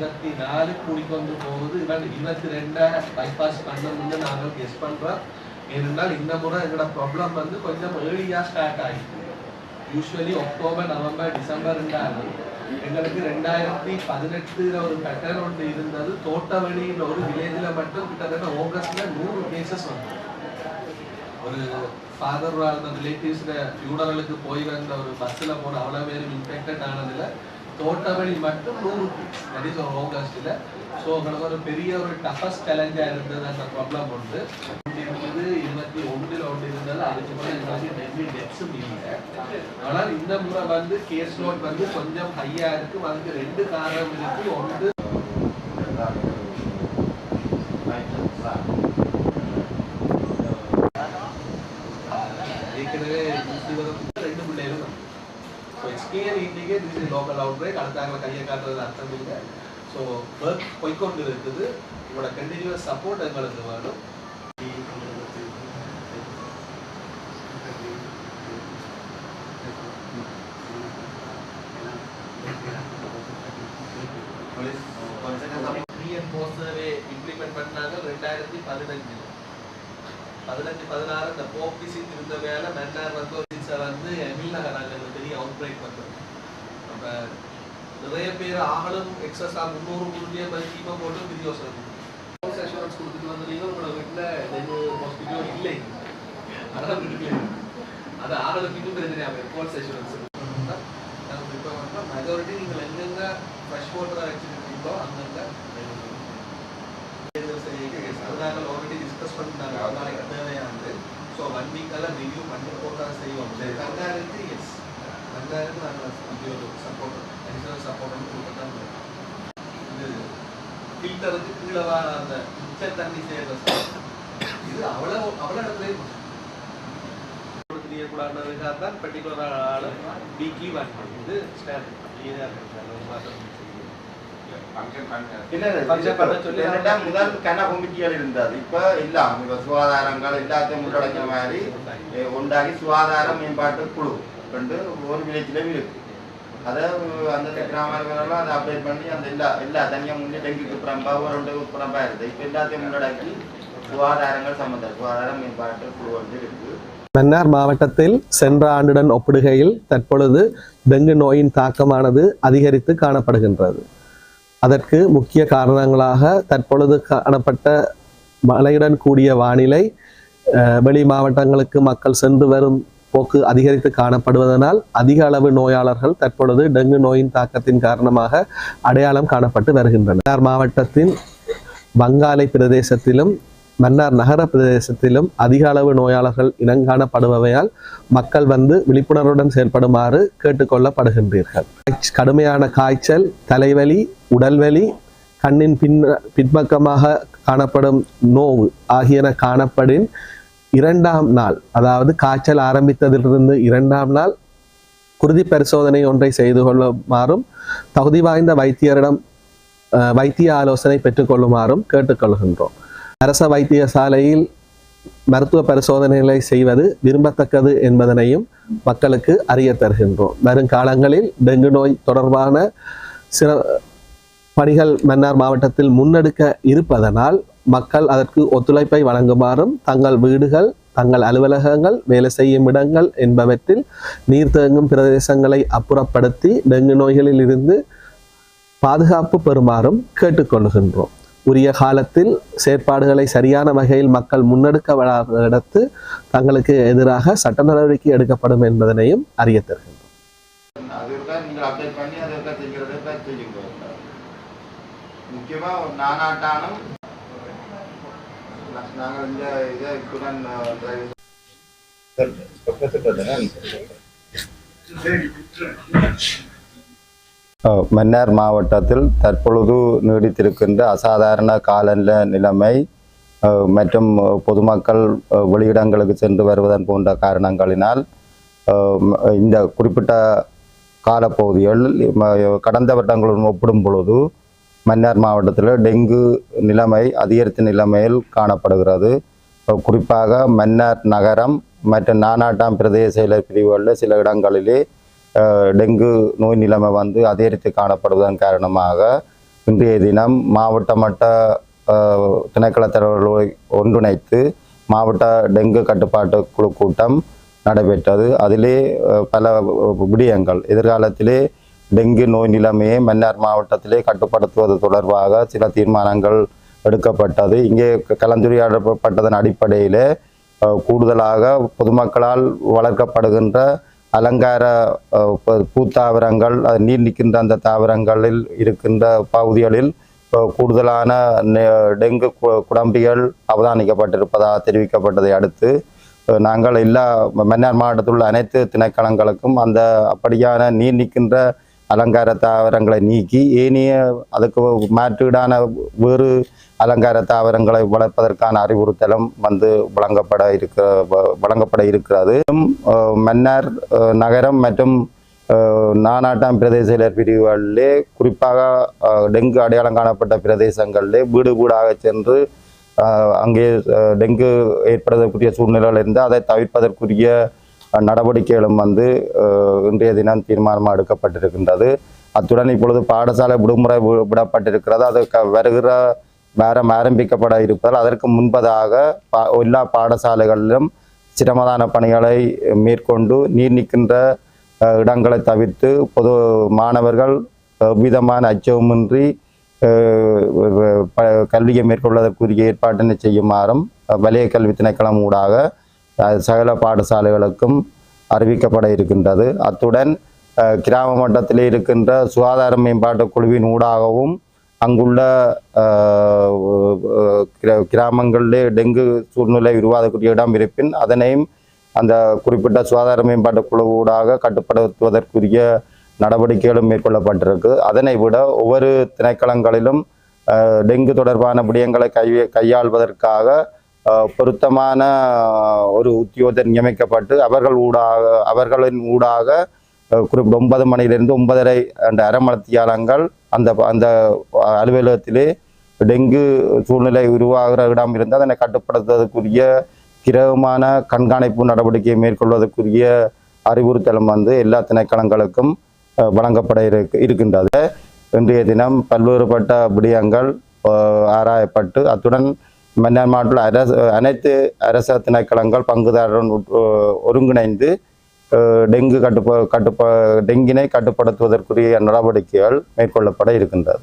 இருபத்தி நாலு கூடிக்கொண்டு போகுது இவன் இருபத்தி ரெண்டா பைபாஸ் பண்ணணும்னு நாங்கள் கெஸ் பண்றோம் ஏனென்றால் இந்த முறை எங்களோட ப்ராப்ளம் வந்து கொஞ்சம் ஏர்லியா ஸ்டார்ட் ஆகிட்டு யூஸ்வலி அக்டோபர் நவம்பர் டிசம்பர் இருந்தாலும் எங்களுக்கு ரெண்டாயிரத்தி பதினெட்டுல ஒரு பேட்டர்ன் ஒன்று இருந்தது தோட்டவழியில் ஒரு வில்லேஜில் மட்டும் கிட்டத்தட்ட ஆகஸ்ட்ல நூறு கேசஸ் வந்தது ஒரு ஃபாதர் வாழ்ந்த ரிலேட்டிவ்ஸில் ஃபியூனரலுக்கு போய் வந்த ஒரு பஸ்ஸில் போன அவ்வளோ பேரும் இன்ஃபெக்டட் ஆனதுல தோட்டவழி மட்டும் நூறு தட் இஸ் ஒரு ஆகஸ்ட்ல ஸோ உங்களுக்கு ஒரு பெரிய ஒரு டஃபஸ்ட் சேலஞ்சாக இருந்தது அந்த ப்ராப்ளம் உண்டு. இருபது இருபத்தி ஒன்றில் ஒன்று இருந்தது. அதுக்கு மேலே எங்களுக்கு டெல்லி டெப்ஸும் இல்லை. ஆனால் இந்த முறை வந்து கேஸ் லோட் வந்து கொஞ்சம் ஹையாக இருக்கும் அதுக்கு ரெண்டு காரணம் இருக்கு. ஒன்று ஏற்கனவே நூற்றி so expire indicate this is local outbreak அடுத்தாங்கள கையை காட்டுறது அர்த்தம் இல்லை. ஸோ ஒர்க் போய்க்கொண்டு இருக்குது உங்களோட கண்டினியூஸ் சப்போர்ட் எங்களுக்கு வேணும். இம்ப்ளிமெண்ட் பண்ணாங்க ரெண்டாயிரத்தி பதினஞ்சுல. பதினஞ்சு பதினாறு இந்த போப் திருந்த வேலை மன்னார் வந்து வந்து பிரேக் பண்ணுறது நம்ம நிறைய பேர் ஆகலும் எக்ஸஸா முந்நூறு முந்நூறு மதிப்பீமை போட்டு வீடியோஸ் ஹவுஸ் அஷூரன்ஸ் கொடுத்துட்டு வந்தீங்க உங்களோட வீட்டில் டெங்கு மொஸ்கிட்டோ இல்லை. அதான் இல்லை. அது ஆகலுக்கு இன்னும் தெரிஞ்சாங்க ஹவுஸ் அஷூரன்ஸ் நாங்கள் ப்ரிப்பேர் பண்ணுறோம் மெஜாரிட்டி நீங்கள் எங்கெங்க ஃப்ரெஷ் வாட்டராக வச்சுருக்கீங்களோ அங்கங்க நாங்கள் ஆல்ரெடி டிஸ்கஸ் பண்ணிட்டாங்க. நாளைக்கு தேவையானது ஸோ ஒன் வீக்கெல்லாம் ரிவ்யூ பண்ணி போட்டா செய்வோம் கங்காருக்கு எஸ் கங்காருக்கு நாங்கள் அப்படி ஒரு சப்போர்ட் அடிஷனல் சப்போர்ட் வந்து கொடுக்கத்தான் போகிறோம். இது ஃபில்டருக்கு கீழே வர அந்த மிச்ச தண்ணி சேர்ற இது அவ்வளோ அவ்வளோ இடத்துலையும் தெரியக்கூடாதுக்காக தான் பர்டிகுலர் ஆள் வீக்லி ஒன் இது ஸ்டாண்ட் ஈஸியாக இருக்கு ஒரு மாதம் இல்ல, இல்ல, Function பண்ண இப்ப சொல்லி என்னடா முதல் கன கமிட்டிகள் இருந்தது இப்ப இல்லாம இப்ப சுகாதாரங்கள் எல்லாத்தையும் உள்ளடங்கிய மாதிரி eh, உண்டாகி சுகாதார மேம்பாட்டு குழு ரெண்டு ஒரு வில்லேஜ்லயும் இருக்கு. அதை அந்தந்த கிராமங்களெல்லாம் அதை அப்டேட் பண்ணி அந்த எல்லா எல்லா தனியாக முன்னே டெங்குக்கு புறம்பா ஒரு ரெண்டு புறம்பா இருக்குது. இப்போ எல்லாத்தையும் உள்ளடக்கி சுகாதாரங்கள் சம்பந்த சுகாதார மேம்பாட்டு குழு வந்து இருக்கு. மன்னார் மாவட்டத்தில் சென்ற ஆண்டுடன் ஒப்பிடுகையில் தற்பொழுது டெங்கு நோயின் தாக்கமானது அதிகரித்து காணப்படுகின்றது. அதற்கு முக்கிய காரணங்களாக தற்பொழுது காணப்பட்ட மழையுடன் கூடிய வானிலை வெளி மாவட்டங்களுக்கு மக்கள் சென்று வரும் போக்கு அதிகரித்து காணப்படுவதனால் அதிக அளவு நோயாளர்கள் தற்பொழுது டெங்கு நோயின் தாக்கத்தின் காரணமாக அடையாளம் காணப்பட்டு வருகின்றனர். மாவட்டத்தின் வங்காளை பிரதேசத்திலும் மன்னார் நகர பிரதேசத்திலும் அதிக அளவு நோயாளர்கள் இனங்காணப்படுபவையால் மக்கள் வந்து விழிப்புணர்வுடன் செயல்படுமாறு கேட்டுக்கொள்ளப்படுகின்றீர்கள். கடுமையான காய்ச்சல் தலைவலி உடல்வலி கண்ணின் பின் பின்பக்கமாக காணப்படும் நோவு ஆகியன காணப்படின் இரண்டாம் நாள் அதாவது காய்ச்சல் ஆரம்பித்ததிலிருந்து இரண்டாம் நாள் குருதி பரிசோதனை ஒன்றை செய்து கொள்ளுமாறும் தகுதி வாய்ந்த வைத்தியரிடம் வைத்திய ஆலோசனை பெற்றுக்கொள்ளுமாறும் கேட்டுக்கொள்கின்றோம். அரச வைத்தியசாலையில் மருத்துவ பரிசோதனைகளை செய்வது விரும்பத்தக்கது என்பதனையும் மக்களுக்கு அறிய தருகின்றோம். வருங்காலங்களில் டெங்கு நோய் தொடர்பான சில பணிகள் மன்னார் மாவட்டத்தில் முன்னெடுக்க இருப்பதனால் மக்கள் அதற்கு ஒத்துழைப்பை வழங்குமாறும் தங்கள் வீடுகள் தங்கள் அலுவலகங்கள் வேலை செய்யும் இடங்கள் என்பவற்றில் நீர் தேங்கும் பிரதேசங்களை அப்புறப்படுத்தி டெங்கு நோய்களில் இருந்து பாதுகாப்பு பெறுமாறும் கேட்டுக்கொள்கின்றோம். உரிய காலத்தில் செயற்பாடுகளை சரியான வகையில் மக்கள் முன்னெடுக்க விடாத இடத்து தங்களுக்கு எதிராக சட்ட நடவடிக்கை எடுக்கப்படும் என்பதனையும் அறிய தருகின்றோம். மன்னார் மாவட்டத்தில் தற்பொழுது நீடித்திருக்கின்ற அசாதாரண காலநிலை நிலைமை மற்றும் பொதுமக்கள் வெளியிடங்களுக்கு சென்று வருவதன் போன்ற காரணங்களினால் இந்த குறிப்பிட்ட காலப்பகுதிகள் கடந்த வருடங்களுடன் ஒப்பிடும் பொழுது மன்னார் மாவட்டத்தில் டெங்கு நிலைமை அதிகரித்த நிலைமையில் காணப்படுகிறது. குறிப்பாக மன்னார் நகரம் மற்றும் நானாட்டாம் பிரதேச செயலர் பிரிவுகளில் சில இடங்களிலே டெங்கு நோய் நிலைமை வந்து அதிகரித்து காணப்படுவதன் காரணமாக இன்றைய தினம் மாவட்ட மட்ட திணைக்களத்தலைவர்களை ஒன்றிணைத்து மாவட்ட டெங்கு கட்டுப்பாட்டு குழு கூட்டம் நடைபெற்றது. அதிலே பல விடயங்கள். எதிர்காலத்திலே டெங்கு நோய் நிலைமையை மன்னார் மாவட்டத்திலே கட்டுப்படுத்துவது தொடர்பாக சில தீர்மானங்கள் எடுக்கப்பட்டது. இங்கே கலந்துரையாடப்பட்டதன் அடிப்படையிலே கூடுதலாக பொதுமக்களால் வளர்க்கப்படுகின்ற அலங்கார பூத்தாவரங்கள் நீர் நிற்கின்ற அந்த தாவரங்களில் இருக்கின்ற பகுதிகளில் கூடுதலான நெ- டெங்கு கு- குடம்பிகள் அவதானிக்கப்பட்டிருப்பதாக தெரிவிக்கப்பட்டதை அடுத்து நாங்கள் எல்லா மன்னார் மாவட்டத்தில் உள்ள அனைத்து திணைக்களங்களுக்கும் அந்த அப்படியான நீர் நிற்கின்ற அலங்கார தாவரங்களை நீக்கி ஏனைய அதுக்கு மாற்றீடான வேறு அலங்கார தாவரங்களை வளர்ப்பதற்கான அறிவுறுத்தலும் வந்து வழங்கப்பட இருக்க வ- வழங்கப்பட இருக்கிறது. மன்னர் மன்னார் நகரம் மற்றும் நானாட்டாம் பிரதேச பிரிவுகளிலே குறிப்பாக டெங்கு அடையாளம் காணப்பட்ட பிரதேசங்களிலே வீடு வீடாக சென்று அங்கே டெங்கு ஏற்படுவதற்குரிய சூழ்நிலைகள் இருந்தால் அதை தவிர்ப்பதற்குரிய நடவடிக்கைகளும் வந்து இன்றைய தினம் தீர்மானமாக எடுக்கப்பட்டிருக்கின்றது. அத்துடன் இப்பொழுது பாடசாலை விடுமுறை விடப்பட்டிருக்கிறது. அது க- வருகிற வாரம் ஆரம்பிக்கப்பட இருப்பதால் அதற்கு முன்பதாக பா எல்லா பாடசாலைகளிலும் சிரமதான பணிகளை மேற்கொண்டு நீர் நிற்கின்ற இடங்களை தவிர்த்து பொது மாணவர்கள் விதமான அச்சமின்றி ப- கல்வியை மேற்கொள்வதற்குரிய ஏற்பாட்டினை செய்யுமாறும் அஹ், வலய கல்வி திணைக்களம் ஊடாக சகல பாடசாலைகளுக்கும் அறிவிக்கப்பட இருக்கின்றது. அத்துடன் கிராம மட்டத்தில் இருக்கின்ற சுகாதார மேம்பாட்டு குழுவின் ஊடாகவும் அங்குள்ள கிராமங்களிலே டெங்கு சூழ்நிலை உருவாகக்கூடிய இடம் இருப்பின் அதனையும் அந்த குறிப்பிட்ட சுகாதார மேம்பாட்டு குழு ஊடாக கட்டுப்படுத்துவதற்குரிய நடவடிக்கைகளும் மேற்கொள்ளப்பட்டிருக்கு. அதனை விட ஒவ்வொரு திணைக்களங்களிலும் டெங்கு தொடர்பான விடயங்களை கை கையாள்வதற்காக பொருத்தமான ஒரு உத்தியோகத்தை நியமிக்கப்பட்டு அவர்கள் ஊடாக அவர்களின் ஊடாக குறிப்பிட்ட ஒன்பது மணியிலிருந்து ஒன்பதரை அந்த அரமத்தியாளங்கள் அந்த அந்த அலுவலகத்திலே டெங்கு சூழ்நிலை உருவாகிற இடம் இருந்து அதனை கட்டுப்படுத்துவதற்குரிய கிரகமான கண்காணிப்பு நடவடிக்கையை மேற்கொள்வதற்குரிய அறிவுறுத்தலும் வந்து எல்லா திணைக்களங்களுக்கும் வழங்கப்பட இருக்கு இருக்கின்றது. இன்றைய தினம் பல்வேறுபட்ட விடயங்கள் ஆராயப்பட்டு அத்துடன் மன்னார் மாவட்டத்தில் அரசு அனைத்து அரச திணைக்களங்கள் பங்குதாரருடன் உட்- ஒருங்கிணைந்து டெங்கு கட்டுப்பா கட்டுப்பா டெங்கினை கட்டுப்படுத்துவதற்குரிய நடவடிக்கைகள் மேற்கொள்ளப்பட இருக்கின்றது.